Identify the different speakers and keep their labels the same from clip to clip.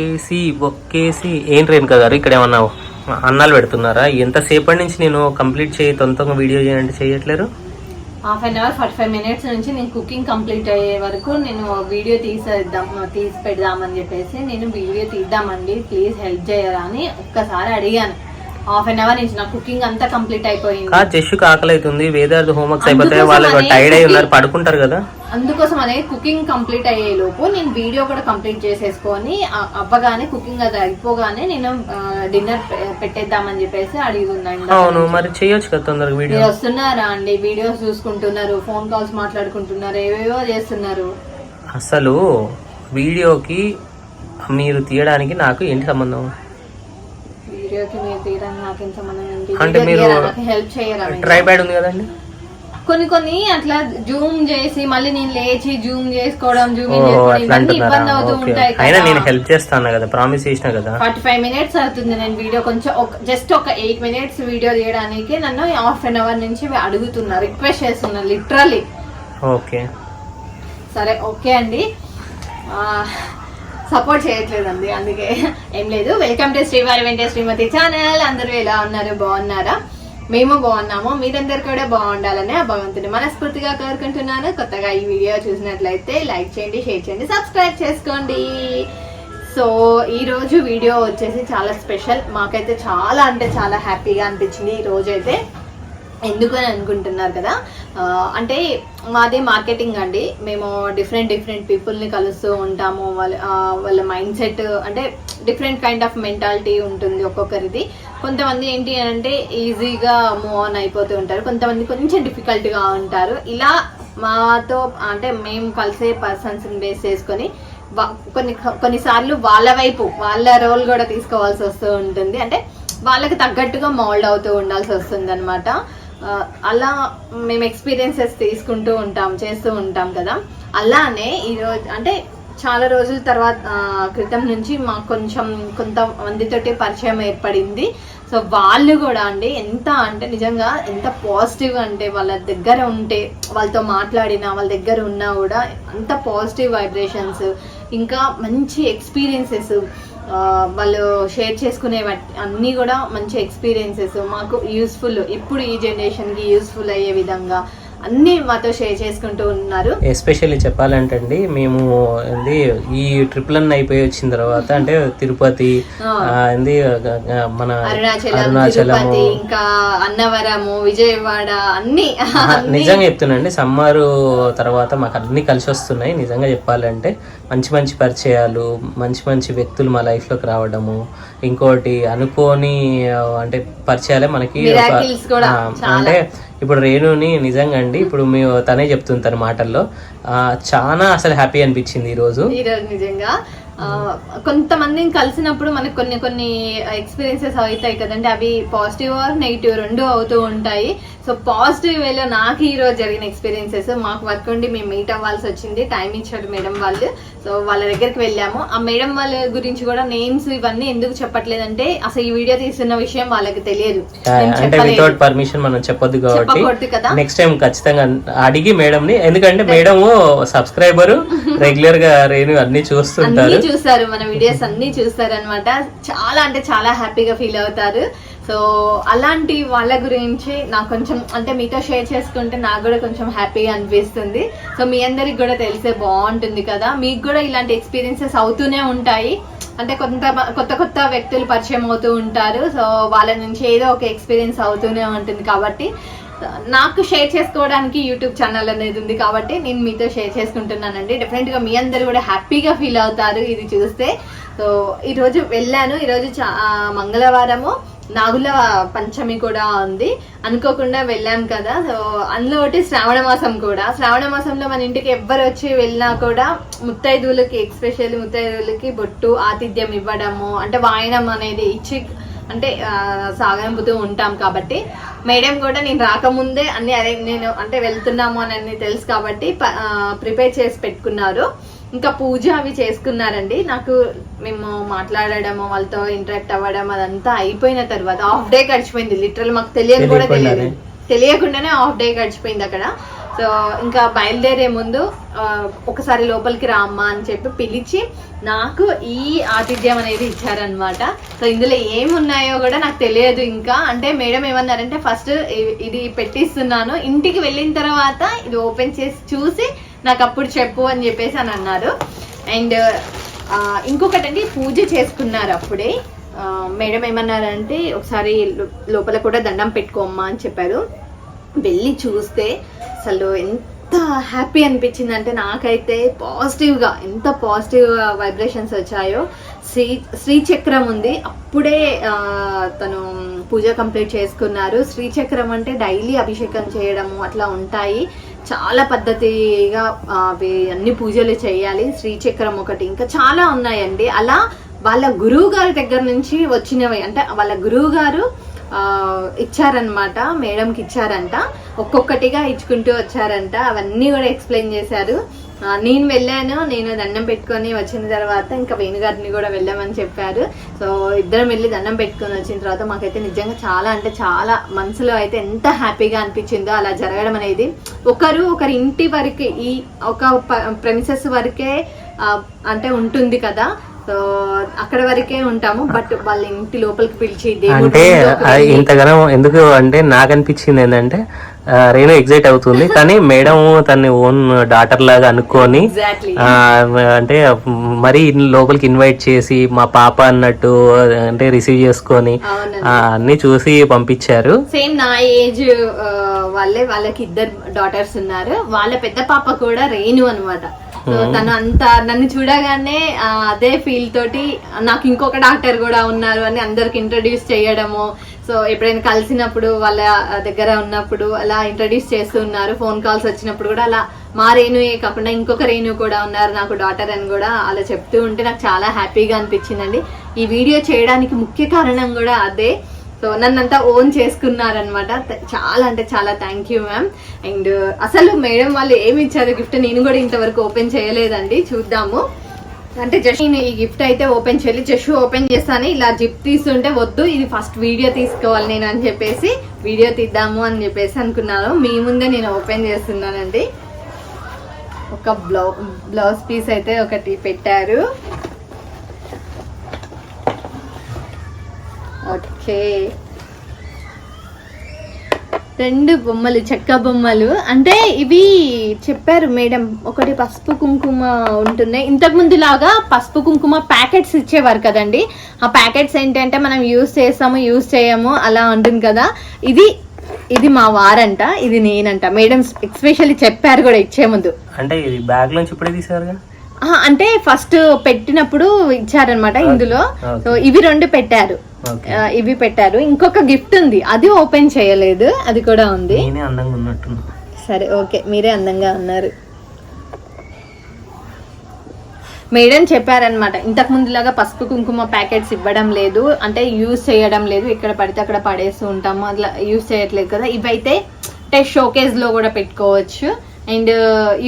Speaker 1: ఒక్కేసి ఒక్కేసి. ఏం రేణుక గారు ఇక్కడ ఏమన్నా అన్నాలు పెడుతున్నారా? ఎంతసేపటి నుంచి నేను కంప్లీట్ చేయి తొందరగా వీడియో చేయండి చేయట్లేరు?
Speaker 2: Half an hour forty five minutes నుంచి నేను కుకింగ్ కంప్లీట్ అయ్యే వరకు నేను వీడియో తీసేద్దాం తీసి పెడదామని చెప్పేసి నేను వీడియో తీద్దామండి. ప్లీజ్ హెల్ప్ చేయరా అని ఒక్కసారి అడిగాను. హాఫ్ అన్ అవర్ నుంచి నా కుకింగ్ అంతా కంప్లీట్ అయిపోయింది.
Speaker 1: జస్సుకి ఆకలి అవుతుంది వేదార్థ హోంవర్క్స్ అయిపోతాయి?
Speaker 2: అందుకోసం
Speaker 1: వాళ్ళు టైర్డ్ అయి ఉన్నారు పడుకుంటారు కదా.
Speaker 2: అందుకోసం అనే కుకింగ్ కంప్లీట్ అయ్యే లోపు నేను వీడియో కూడా కంప్లీట్ చేసేసుకొని అవ్వగానే కుకింగ్ అది అయిపోగానే నేను డిన్నర్ పెట్టేద్దామని చెప్పేసి అడుగుతున్నాను
Speaker 1: అవును మరి చేయొచ్చు కదా తొందరగా వీడియో.
Speaker 2: వస్తున్నారా అండి? వీడియోస్ చూసుకుంటున్నారు ఫోన్ కాల్స్ మాట్లాడుకుంటున్నారు ఏవేవో చేస్తున్నారు?
Speaker 1: అసలు వీడియోకి మీరు తీయడానికి నాకు ఏంటి సంబంధం?
Speaker 2: వీడియోకి మీరు తీయడానికి నాకేం సంబంధం? ఏంటి
Speaker 1: అంటే మీరు-
Speaker 2: హెల్ప్ చేయరా మీరు?
Speaker 1: ట్రైప్యాడ్ ఉంది కదండి.
Speaker 2: కొన్ని కొన్ని అట్లా జూమ్ చేసి మళ్ళీ నేను లేచి జూమ్ చేసుకోవడం జూమ్ ఇబ్బంది అవుతూ ఉంటాయి
Speaker 1: అయినా నేను హెల్ప్ చేస్తాను కదా ప్రామిస్ చేసిన కదా.
Speaker 2: ఫార్టీ ఫైవ్ మినిట్స్ అవుతుంది నేను వీడియో కొంచెం జస్ట్ ఒక ఎయిట్ మినిట్స్ వీడియో తీయడానికి నన్ను హాఫ్ అన్ అవర్ నుంచి అడుగుతున్నా రిక్వెస్ట్ చేస్తున్నా లిటరలీ.
Speaker 1: ఓకే.
Speaker 2: సరే ఓకే అండి. సపోర్ట్ చేయట్లేదండి అందుకే ఏం లేదు. వెల్కమ్ టు శ్రీవారి వెంట శ్రీమతి ఛానల్. అందరూ ఎలా ఉన్నారు? బాగున్నారా? మేము బాగున్నాము మీరందరు కూడా బాగుండాలని ఆ భగవంతుని మనస్ఫూర్తిగా కోరుకుంటున్నాను. కొత్తగా ఈ వీడియో చూసినట్లయితే లైక్ చేయండి షేర్ చేయండి సబ్స్క్రైబ్ చేసుకోండి. సో ఈరోజు వీడియో వచ్చేసి చాలా స్పెషల్. మాకైతే చాలా అంటే చాలా హ్యాపీగా అనిపించింది ఈ రోజైతే. అయితే ఎందుకు అని అనుకుంటున్నారు కదా? అంటే మాది మార్కెటింగ్ అండి. మేము డిఫరెంట్ డిఫరెంట్ పీపుల్ని కలుస్తూ ఉంటాము. వాళ్ళ వాళ్ళ మైండ్ సెట్ అంటే డిఫరెంట్ కైండ్ ఆఫ్ మెంటాలిటీ ఉంటుంది ఒక్కొక్కరిది. కొంతమంది ఏంటి అంటే ఈజీగా మూవ్ ఆన్ అయిపోతూ ఉంటారు. కొంతమంది కొంచెం డిఫికల్ట్గా ఉంటారు. ఇలా మాతో అంటే మేము కలిసే పర్సన్స్ని బేస్ చేసుకొని కొన్ని కొన్నిసార్లు వాళ్ళ వైపు వాళ్ళ రోల్ కూడా తీసుకోవాల్సి వస్తూ ఉంటుంది. అంటే వాళ్ళకి తగ్గట్టుగా మౌల్డ్ అవుతూ ఉండాల్సి వస్తుంది అనమాట అలా మేము ఎక్స్పీరియన్సెస్ తీసుకుంటూ ఉంటాం చేస్తూ ఉంటాం కదా. అలానే ఈరోజు అంటే చాలా రోజుల తర్వాత క్రితం నుంచి మాకు కొంచెం కొంతమందితోటి పరిచయం ఏర్పడింది. సో వాళ్ళు కూడా అండి ఎంత అంటే నిజంగా ఎంత పాజిటివ్ అంటే వాళ్ళ దగ్గర ఉంటే వాళ్ళతో మాట్లాడినా వాళ్ళ దగ్గర ఉన్నా కూడా అంత పాజిటివ్ వైబ్రేషన్స్ ఇంకా మంచి ఎక్స్పీరియన్సెస్ వాళ్ళు షేర్ చేసుకునే అన్నీ కూడా మంచి ఎక్స్పీరియన్సెస్ మాకు యూస్ఫుల్ ఇప్పుడు ఈ జనరేషన్కి యూస్ఫుల్ అయ్యే విధంగా అన్నీ మాతో షేర్ చేసుకుంటూ ఉన్నారు.
Speaker 1: ఎస్పెషల్లీ చెప్పాలంటే అండి మేము ఏంది ఈ ట్రిప్లన్నీ అయిపోయి వచ్చిన తర్వాత అంటే తిరుపతి మన
Speaker 2: అరుణాచలం ఇంకా అన్నవరము విజయవాడ అన్ని
Speaker 1: నిజంగా చెప్తున్నాండి సమ్మర్ తర్వాత మాకు అన్ని కలిసి వస్తున్నాయి నిజంగా చెప్పాలంటే. మంచి మంచి పరిచయాలు మంచి మంచి వ్యక్తులు మా life లోకి రావడము ఇంకోటి అనుకోని అంటే పరిచయాలే మనకి అంటే ఇప్పుడు రేణుని నిజంగా అండి ఇప్పుడు మేము తనే చెప్తుంది తన మాటల్లో. చాలా అసలు హ్యాపీ అనిపించింది ఈరోజు
Speaker 2: ఈరోజు నిజంగా. కొంతమందిని కలిసినప్పుడు మనకు కొన్ని కొన్ని ఎక్స్పీరియన్సెస్ అవుతాయి కదండి. అవి పాజిటివ్ ఆర్ నెగిటివ్ రెండు అవుతూ ఉంటాయి. సో పాజిటివ్ వేలో నాకు ఈ రోజు జరిగిన ఎక్స్పీరియన్సెస్ మాకు వర్క్ ఉండి మేము మీట్ అవ్వాల్సి వచ్చింది. టైం ఇచ్చాడు మేడం వాళ్ళు. సో వాళ్ళ దగ్గరికి వెళ్ళాము. ఆ మేడం వాళ్ళ గురించి కూడా నేమ్స్ ఇవన్నీ ఎందుకు చెప్పట్లేదంటే అసలు ఈ వీడియో తీస్తున్న విషయం వాళ్ళకి తెలియదు.
Speaker 1: అంటే. వితౌట్ పర్మిషన్ మనం చెప్పొద్దు కాబట్టి నెక్స్ట్ టైం ఖచ్చితంగా అడిగి మేడం ని ఎందుకంటే మేడం సబ్స్క్రైబర్ రెగ్యులర్గా రేణు అన్ని చూస్తుంటారు.
Speaker 2: చూసారు చూస్తారు మన వీడియోస్ అన్ని చూస్తారు అనమాట చాలా అంటే చాలా హ్యాపీగా ఫీల్ అవుతారు. సో అలాంటి వాళ్ళ గురించి నాకు కొంచెం అంటే మీతో షేర్ చేసుకుంటే నాకు కూడా కొంచెం హ్యాపీగా అనిపిస్తుంది. సో మీ అందరికి కూడా తెలిసే బాగుంటుంది కదా. మీకు కూడా ఇలాంటి ఎక్స్పీరియన్సెస్ అవుతూనే ఉంటాయి. అంటే కొంత కొత్త కొత్త వ్యక్తులు పరిచయం అవుతూ ఉంటారు. సో వాళ్ళ నుంచి ఏదో ఒక ఎక్స్పీరియన్స్ అవుతూనే ఉంటుంది కాబట్టి నాకు షేర్ చేసుకోవడానికి యూట్యూబ్ ఛానల్ అనేది ఉంది కాబట్టి నేను మీతో షేర్ చేసుకుంటున్నానండి. డెఫినెట్గా మీ అందరు కూడా హ్యాపీగా ఫీల్ అవుతారు ఇది చూస్తే. సో ఈరోజు వెళ్ళాను. ఈరోజు చా- మంగళవారము నాగుల పంచమి కూడా ఉంది. అనుకోకుండా వెళ్ళాం కదా. సో అందులో ఒకటి శ్రావణ మాసం కూడా. శ్రావణ మాసంలో మన ఇంటికి ఎవ్వరు వచ్చి వెళ్ళినా కూడా ముత్తైదువులకి ఎక్స్పెషల్లీ ముత్తైదువులకి బొట్టు ఆతిథ్యం ఇవ్వడము అంటే వాయనం అనేది ఇచ్చి అంటే సాగనంపుతూ ఉంటాం కాబట్టి మేడం కూడా నేను రాకముందే అన్ని అరే నేను అంటే వెళ్తున్నాము అని అన్ని తెలుసు కాబట్టి ప్రిపేర్ చేసి పెట్టుకున్నారు. ఇంకా పూజ అవి చేసుకున్నారండి. నాకు మేము మాట్లాడడం వాళ్ళతో ఇంటరాక్ట్ అవ్వడం అదంతా అయిపోయిన తర్వాత హాఫ్ డే గడిచిపోయింది. లిటరల్ మాకు తెలియని కూడా తెలియదు.
Speaker 1: తెలియకుండానే.
Speaker 2: తెలియకుండానే హాఫ్ డే గడిచిపోయింది అక్కడ. సో ఇంకా బయలుదేరే ముందు ఒకసారి లోపలికి రామ్మా అని చెప్పి పిలిచి నాకు ఈ ఆతిథ్యం అనేది ఇచ్చారనమాట సో ఇందులో ఏమున్నాయో కూడా నాకు తెలియదు ఇంకా. అంటే మేడం ఏమన్నారంటే ఫస్ట్ ఇది పెట్టిస్తున్నాను. ఇంటికి వెళ్ళిన తర్వాత ఇది ఓపెన్ చేసి చూసి నాకు అప్పుడు చెప్పు అని చెప్పేసి అని అన్నారు. అండ్ ఇంకొకటి అండి పూజ చేసుకున్నారు అప్పుడే. మేడం ఏమన్నారంటే ఒకసారి లోపల కూడా దండం పెట్టుకోమ్మా అని చెప్పారు. వెళ్ళి చూస్తే అసలు ఎంత హ్యాపీ అనిపించింది అంటే నాకైతే పాజిటివ్గా ఎంత పాజిటివ్ వైబ్రేషన్స్ వచ్చాయో. శ్రీ శ్రీచక్రం ఉంది. అప్పుడే తను పూజ కంప్లీట్ చేసుకున్నారు. శ్రీచక్రం అంటే డైలీ అభిషేకం చేయడము అట్లా ఉంటాయి. చాలా పద్ధతిగా అవి అన్ని పూజలు చేయాలి. శ్రీచక్రం ఒకటి. ఇంకా చాలా ఉన్నాయండి. అలా వాళ్ళ గురువు గారి దగ్గర నుంచి వచ్చినవి అంటే వాళ్ళ గురువు గారు ఇచ్చారనమాట మేడంకి ఇచ్చారంట. ఒక్కొక్కటిగా ఇచ్చుకుంటూ వచ్చారంట. అవన్నీ కూడా ఎక్స్ప్లెయిన్ చేశారు. నేను వెళ్ళాను నేను దండం పెట్టుకొని వచ్చిన తర్వాత ఇంకా వేణుగారిని కూడా వెళ్ళామని చెప్పారు. సో ఇద్దరం వెళ్ళి దండం పెట్టుకొని వచ్చిన తర్వాత మాకైతే నిజంగా చాలా అంటే చాలా మనసులో అయితే ఎంత హ్యాపీగా అనిపించిందో అలా జరగడం అనేది ఒకరు ఒకరి ఇంటి వరకే ఈ ఒక ప్రెమిసెస్ వరకే అంటే ఉంటుంది కదా. సో అక్కడ వరకే ఉంటాము బట్ వాళ్ళ ఇంటి లోపలికి పిలిచి
Speaker 1: అంటే ఇంతగానం ఎందుకు అంటే నాకు అనిపించింది ఏంటంటే రేణు ఎగ్జైట్ అవుతుంది కానీ మేడం తన ఓన్ డాటర్ లాగా అనుకొని అంటే మరీ లోపలికి ఇన్వైట్ చేసి మా పాప అన్నట్టు అంటే రిసీవ్ చేసుకొని అన్ని చూసి పంపించారు.
Speaker 2: సేమ్ నా ఏజ్ వాళ్ళే వాళ్ళకి ఇద్దరు డాటర్స్ ఉన్నారు. వాళ్ళ పెద్ద పాప కూడా రేణు అనమాట సో తను అంత నన్ను చూడగానే అదే ఫీల్ తోటి నాకు ఇంకొక డాక్టర్ కూడా ఉన్నారు అని అందరికి ఇంట్రడ్యూస్ చేయడము. సో ఎప్పుడైనా కలిసినప్పుడు వాళ్ళ దగ్గర ఉన్నప్పుడు అలా ఇంట్రడ్యూస్ చేస్తూ ఉన్నారు. ఫోన్ కాల్స్ వచ్చినప్పుడు కూడా అలా మా రేణుయే కాకుండా ఇంకొక రేణు కూడా ఉన్నారు నాకు డాటర్ అని కూడా అలా చెప్తూ ఉంటే నాకు చాలా హ్యాపీగా అనిపించిందండి. ఈ వీడియో చేయడానికి ముఖ్య కారణం కూడా అదే. సో నన్నంతా ఓన్ చేసుకున్నారనమాట చాలా అంటే చాలా థ్యాంక్ యూ మ్యామ్ అండ్ అసలు మేడం వాళ్ళు ఏమి ఇచ్చారు గిఫ్ట్ నేను కూడా ఇంతవరకు ఓపెన్ చేయలేదండి. చూద్దాము. అంటే జస్ట్ నేను ఈ గిఫ్ట్ అయితే ఓపెన్ చేయాలి. జస్ట్ ఓపెన్ చేస్తాను ఇలా జిప్ తీసుంటే వద్దు ఇది ఫస్ట్ వీడియో తీసుకోవాలి నేను అని చెప్పేసి వీడియో తీద్దాము అని చెప్పేసి అనుకున్నాను. మీ ముందే నేను ఓపెన్ చేస్తున్నానండి. ఒక బ్లౌ బ్లౌజ్ పీస్ అయితే ఒకటి పెట్టారు. ఓకే. రెండు బొమ్మలు చెక్క బొమ్మలు. అంటే ఇవి చెప్పారు మేడం ఒకటి పసుపు కుంకుమ ఉంటున్నాయి ఇంతకు ముందు లాగా పసుపు కుంకుమ ప్యాకెట్స్ ఇచ్చేవారు కదండి. ఆ ప్యాకెట్స్ ఏంటంటే మనం యూస్ చేస్తాము యూస్ చేయము అలా ఉంటుంది కదా. ఇది ఇది మా వారంట ఇది నేనంట. మేడం ఎక్స్పెషల్లీ చెప్పారు కూడా ఇచ్చే ముందు.
Speaker 1: అంటే ఇది బ్యాగ్ నుంచి ఇప్పుడే తీసారుగా
Speaker 2: ఆహా, అంటే ఫస్ట్ పెట్టినప్పుడు ఇచ్చారనమాట ఇందులో. సో ఇవి రెండు పెట్టారు. ఇవి పెట్టారు. ఇంకొక గిఫ్ట్ ఉంది. అది ఓపెన్ చేయలేదు. అది కూడా ఉంది.
Speaker 1: అందంగా ఉన్నట్టున్నా.
Speaker 2: సరే ఓకే. మీరే అందంగా ఉన్నారు. మేడం చెప్పారనమాట ఇంతకు ముందులాగా పసుపు కుంకుమ ప్యాకెట్స్ ఇవ్వడం లేదు. అంటే యూజ్ చేయడం లేదు. ఇక్కడ పడితే అక్కడ పడేస్తూ ఉంటాము. అట్లా యూజ్ చేయట్లేదు కదా. ఇవైతే అంటే షోకేజ్లో కూడా పెట్టుకోవచ్చు. అండ్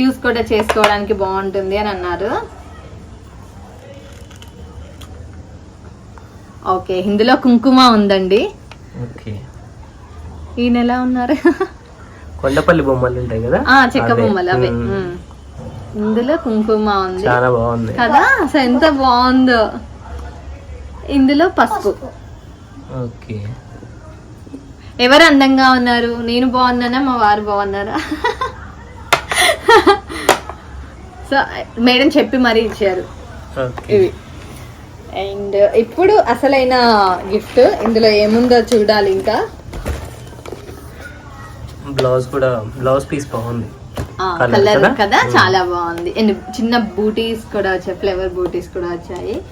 Speaker 2: యూజ్ కూడా చేసుకోవడానికి బాగుంటుంది అని అన్నారు. ఓకే ఇందులో కుంకుమ ఉందండి.
Speaker 1: ఓకే.
Speaker 2: ఈయన ఎలా ఉన్నారు.
Speaker 1: కొండపల్లి బొమ్మలు ఉంటాయి కదా?
Speaker 2: ఆ చెక్క. బొమ్మలు అవే. ఇందులో కుంకుమ ఉంది.
Speaker 1: చాలా బాగుంది.
Speaker 2: కదా? అసలు ఎంత బాగుందో. ఇందులో పసుపు.
Speaker 1: ఓకే.
Speaker 2: ఎవరు అందంగా ఉన్నారు? నేను బాగున్నానా? మా వారు బాగున్నారా? సో మేడం చెప్పి మరీ ఇచ్చారు. ఇవి. అండ్ ఇప్పుడు అసలైన గిఫ్ట్. ఇందులో ఏముందో చూడాలి ఇంకా.
Speaker 1: బ్లౌజ్ కూడా బ్లౌజ్ పీస్ బాగుంది.
Speaker 2: కలర్
Speaker 1: కదా?
Speaker 2: చాలా బాగుంది. అండ్ చిన్న బూటీస్ కూడా వచ్చాయి ఫ్లేవర్ బూటీస్ కూడా వచ్చాయి.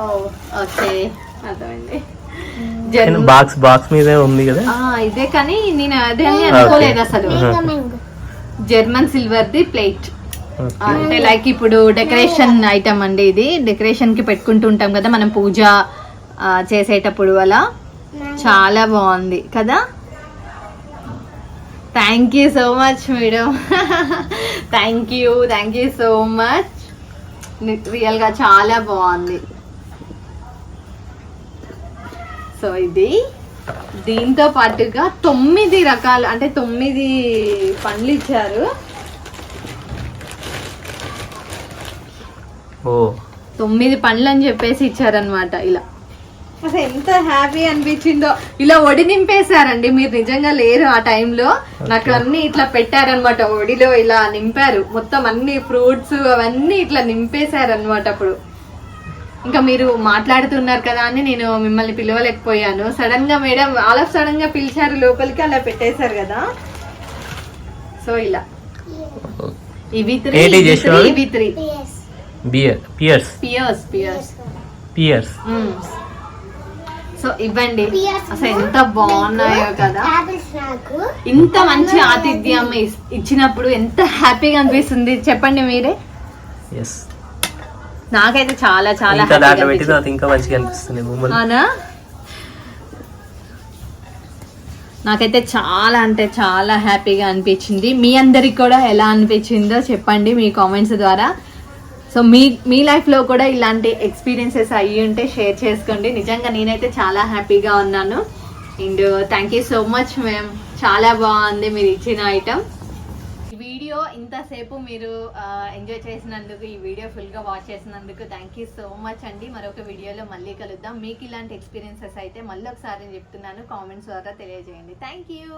Speaker 2: ఓకే అర్థమైంది. జర్మ-
Speaker 1: బాక్స్ బాక్స్ మీదే ఉంది కదా?
Speaker 2: ఇదే కానీ నేను అదే అని అనుకోలేదు అసలు. German silver the plate. అంటే లైక్ ఇప్పుడు డెకరేషన్ ఐటమ్ అండి ఇది. డెకరేషన్కి పెట్టుకుంటూ ఉంటాం కదా మనం పూజ చేసేటప్పుడు అలా. చాలా బాగుంది కదా? Thank you so much madam thank you thank you so much రియల్గా చాలా బాగుంది. సో ఇది దీంతో పాటుగా తొమ్మిది రకాలు అంటే తొమ్మిది పండ్లు ఇచ్చారు.
Speaker 1: ఓ.
Speaker 2: తొమ్మిది పండ్లు అని చెప్పేసి ఇచ్చారనమాట ఇలా. అసలు ఎంత హ్యాపీ అనిపించిందో. ఇలా ఒడి నింపేశారండి మీరు నిజంగా లేరు ఆ టైంలో. నాకు అన్ని ఇట్లా పెట్టారనమాట ఒడిలో ఇలా నింపారు. మొత్తం అన్ని ఫ్రూట్స్ అవన్నీ ఇట్లా నింపేశారనమాట అప్పుడు. ఇంకా మీరు మాట్లాడుతున్నారు కదా అని నేను మిమ్మల్ని పిలవలేకపోయాను. సడన్గా మేడం ఆల్ ఆఫ్ సడన్గా పిలిచారు లోపలికి అలా పెట్టేశారు కదా. సో ఇలా. ఇవి త్రీ ఇవి? త్రీ ఇవి three
Speaker 1: bear pairs
Speaker 2: pairs pairs
Speaker 1: pairs
Speaker 2: so ఇవ్వండి. అసలు ఎంత బాగున్నాయో కదా. ఇంత మంచి ఆతిథ్యం ఇచ్చినప్పుడు ఎంత హ్యాపీగా అనిపిస్తుంది? చెప్పండి మీరే.
Speaker 1: ఎస్
Speaker 2: నాకైతే చాలా చాలా
Speaker 1: ఇంకా
Speaker 2: హ్యాపీగా
Speaker 1: దాంట్లో పెట్టిన
Speaker 2: అనిపించింది.
Speaker 1: తర్వాత ఇంకా మంచిగా అనిపిస్తుంది మమ్మల్ని
Speaker 2: అవునా? నాకైతే చాలా అంటే చాలా హ్యాపీగా అనిపించింది. మీ అందరికి కూడా ఎలా అనిపించిందో చెప్పండి మీ కామెంట్స్ ద్వారా. సో మీ మీ లైఫ్లో కూడా ఇలాంటి ఎక్స్పీరియన్సెస్ అయ్యి ఉంటే షేర్ చేసుకోండి. నిజంగా నేనైతే చాలా హ్యాపీగా ఉన్నాను. And thank you so much ma'am చాలా బాగుంది మీరు ఇచ్చిన ఐటమ్ వీడియో ఇంతసేపు మీరు ఎంజాయ్ చేసినందుకు ఈ వీడియో ఫుల్గా వాచ్ చేసినందుకు థ్యాంక్ యూ సో మచ్ అండి. మరొక వీడియోలో మళ్ళీ కలుద్దాం. మీకు ఇలాంటి ఎక్స్పీరియన్సెస్ అయితే మళ్ళీ ఒకసారి చెప్తున్నాను. కామెంట్స్ ద్వారా తెలియజేయండి. Thank you